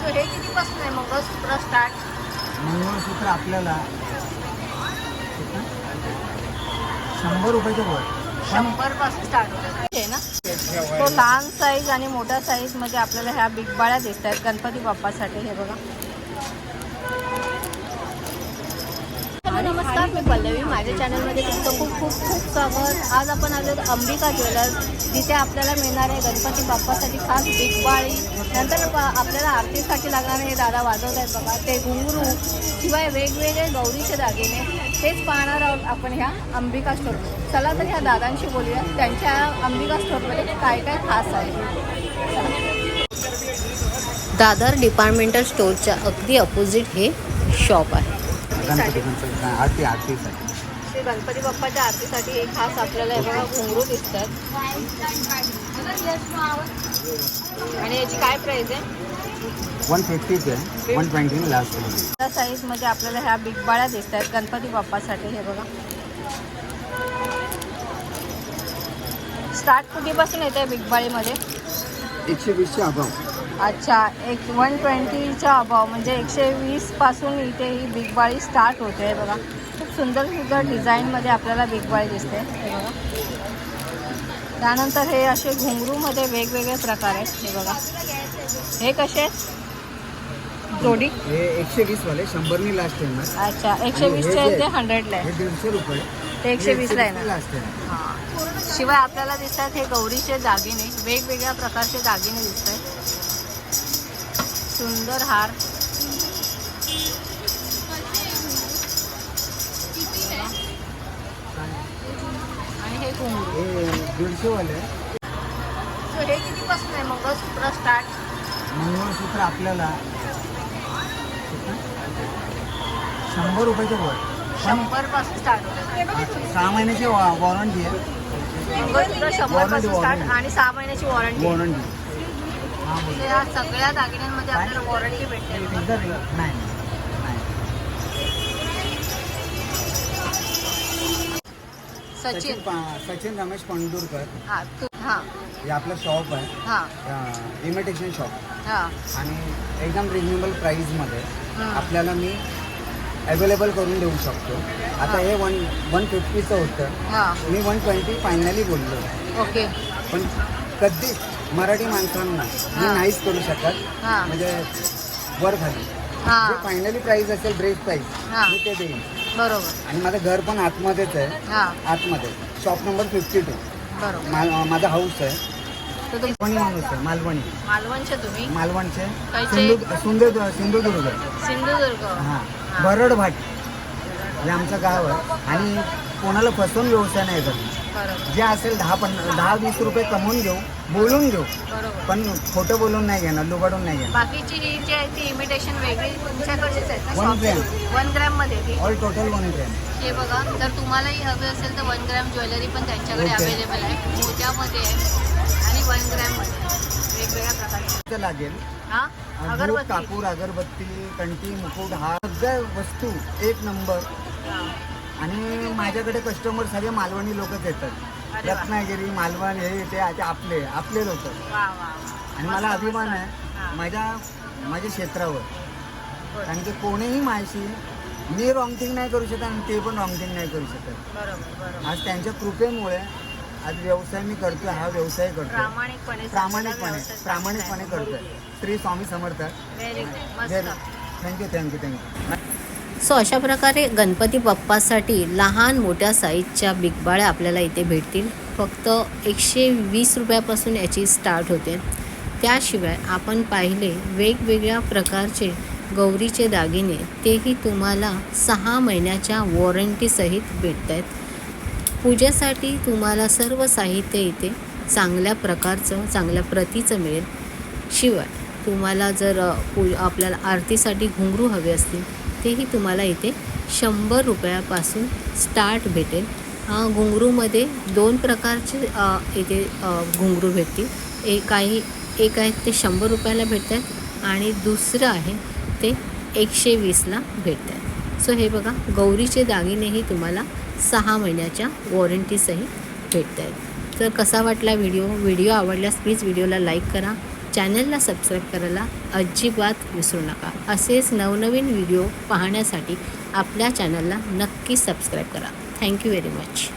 So हे कितीपासून आहे मंगळसूत्र start मंगळसूत्र आपल्याला? शंभर रुपयाच्या वर शंभरपासून स्टार्ट होतं. आहे ना? तो लहान साईज आणि मोठ्या साईजमध्ये आपल्याला ह्या बिग बाळ्या दिसत आहेत गणपती बाप्पासाठी हे बघा. नमस्कार मी पल्लवी. माझ्या चॅनलमध्ये तुमचं खूप खूप खूप स्वागत. आज आपण आलो अंबिका ज्वेलर्स. जिथे आपल्याला मिळणार आहे गणपती बाप्पासाठी खास बिगवाळी नंतर आपल्याला आरतीसाठी लागणारे हे दादा वाजवत आहेत बघा. ते घुंगरू शिवाय वेगवेगळे गौरीचे दागिने. तेच पाहणार आहोत आपण ह्या अंबिका स्टोर चला तर ह्या दादांशी बोलूया. त्यांच्या अंबिका स्टोरमध्ये काय काय खास आहे? दादर डिपार्टमेंटल स्टोरच्या अगदी अपोजिट हे शॉप आहे. गणपती गणपती आरती आरतीसाठी. श्री गणपती बाप्पाच्या आरतीसाठी हे खास आपल्याला हे बघा घुंगरू दिसतात. आणि याची काय प्राइस आहे? वन फिफ्टीचे वन ट्वेंटी लास्ट त्या साईजमध्ये आपल्याला ह्या बिग बाळ्या दिसत आहेत गणपती बाप्पासाठी हे बघा. स्टार्ट कुठेपासून येते बिग बाळीमध्ये? एकशे वीसचे अभाव अच्छा एक वन ट्वेंटीच्या अभाव म्हणजे एकशे वीसपासून इथे ही बिग बाळी स्टार्ट होते हे बघा. खूप सुंदर सुंदर डिझाईनमध्ये आपल्याला बिग बाळी दिसते हे बघा. त्यानंतर हे असे घुंगरूमध्ये वेगवेगळे प्रकार आहेत हे बघा. हे कसे आहेत? जोडी? हे एकशे वीस वाले शंभरनी लास्ट येणार. अच्छा एकशे वीसचे जे आहेत ते आहे, हंड्रेडला आहे. हे दीडशे रुपये. ते एकशे वीसला आहे ना लास्ट आहे हां. शिवाय आपल्याला दिसतात हे गौरीचे दागिने वेगवेगळ्या प्रकारचे दागिने दिसत आहेत सुंदर हार. आणि हे घुंगरू हे दीडशे वाले So हे कितीपासून आहे? मंगळसूत्र स्टार्ट मंगळसूत्र आपल्याला? शंभर रुपयाच्या वर शंभरपासून स्टार्ट होतं सहा महिन्याची वॉरंटी आहे. मंगळसूत्र शंभरपासून स्टार्ट आणि सहा महिन्याची वॉरंटी वॉरंटी बोल या सगळ्या दागिन्यांमध्ये आपल्याला वॉरंटी भेटते. एकदा रे नाही नाही सचिन. सचिन पा- सचिन रमेश पंडुरकर. हां तू हां. हे आपलं शॉप आहे. हां. इमिटेशन शॉप हां. आणि एकदम रिजनेबल प्राईजमध्ये हं. आपल्याला मी अवेलेबल करून देऊ शकतो. आता हे. वन वन फिफ्टीचं होतं. हां. मी वन ट्वेंटी फायनली बोललो. ओके पण कधी मराठी माणसांना मी हां. नाहीच करू शकत. हां. म्हणजे वर खाली. हां. फायनली प्राईस असेल ड्रेस प्राईस हां. मी ते देईन. बरोबर. आणि माझं घर पण आतमध्येच आहे. हां. आतमध्ये. शॉप नंबर फिफ्टी टू बरोबर. माल माझा हाऊस आहे. तर तुम मालवणी माणूस आहे मालवणी. मालवणचे तुम्ही? मालवणचे. कायचे? सिंधू सिंधुदुर्ग सिंधुदुर्ग. सिंधुदुर्ग. हां. बरड भाट हे आमचं गाव आहे. आणि कोणाला फसवून व्यवसाय नाही करत. जे असेल दहा पन्नास दहा वीस रुपये कमवून घेऊ बोलून घेऊ. बरोबर. पण खोटं बोलून नाही घेणार लुबाडून नाही घेणार. बाकीची ही जी आहे ती इमिटेशन वेगळी तुमच्याकडचीच आहेत One ना. वन ग्रॅममध्ये ती? ऑल टोटल वन ग्रॅम हे बघा जर तुम्हालाही हवे असेल तर वन ग्रॅम ज्वेलरी पण त्यांच्याकडे Okay. अवेलेबल आहे. मोत्यामध्ये आहे आणि वन ग्रॅममध्ये वेगवेगळ्या प्रकारचे. लागेल. हा? धूप अगरबत्ती. कापूर अगरबत्ती कंठी मुकुट हा सगळ्या वस्तू एक नंबर हा. आणि माझ्याकडे कस्टमर सगळे मालवणी लोकच येतात. अरे वा. रत्नागिरी मालवण हे ते ते आपले आपले लोक. वा वा वा. आणि मला अभिमान. आहे. माझ्या माझ्या क्षेत्रावर. कारण की कोणीही माझी मी रॉंगथिंग नाही करू शकत आणि ते पण रॉंगथिंग नाही करू शकत. बरोबर आज त्यांच्या कृपेमुळे आज व्यवसाय मी करतोय हा व्यवसाय करतोय. प्रामाणिकपणे प्रामाणिकपणे प्रामाणिकपणे करतोय. Shri Swami Samarth. Very good very मस्त. Thank you thank you thank you so अशा प्रकारे गणपती बाप्पासाठी लहान मोठ्या साईजच्या बिगबाळ्या आपल्याला इथे भेटतील. फक्त एकशे वीस रुपयापासून याची स्टार्ट होते. त्याशिवाय आपण पाहिले वेगवेगळ्या प्रकारचे गौरीचे दागिने तेही तुम्हाला सहा महिन्याच्या वॉरंटीसहित भेटत आहेत पूजेसाठी तुम्हाला सर्व साहित्य इथे चांगल्या प्रकारचं चांगल्या प्रतीचं मिळेल. शिवाय तुम्हाला जर पू आपल्याला आरतीसाठी घुंगरू हवे असतील तेही तुम्हाला इथे शंभर रुपयापासून स्टार्ट भेटेल. घुंगरूमध्ये दोन प्रकारचे इथे घुंगरू भेटतील. एक आहे एक आहे ते शंभर रुपयाला भेटतात आणि दुसरं आहे ते एकशे वीसला भेटतात. सो हे बघा गौरीचे दागिनेही तुम्हाला सहा महिन्याच्या वॉरंटीसहित भेटत आहेत तर कसा वाटला व्हिडिओ व्हिडिओ आवडल्यास प्लीज व्हिडिओला लाईक करा. चॅनलला सबस्क्राईब करायला अजिबात विसरू नका. असेच नवनवीन व्हिडिओ पाहण्यासाठी आपल्या चॅनलला नक्की सबस्क्राईब करा. Thank you very much.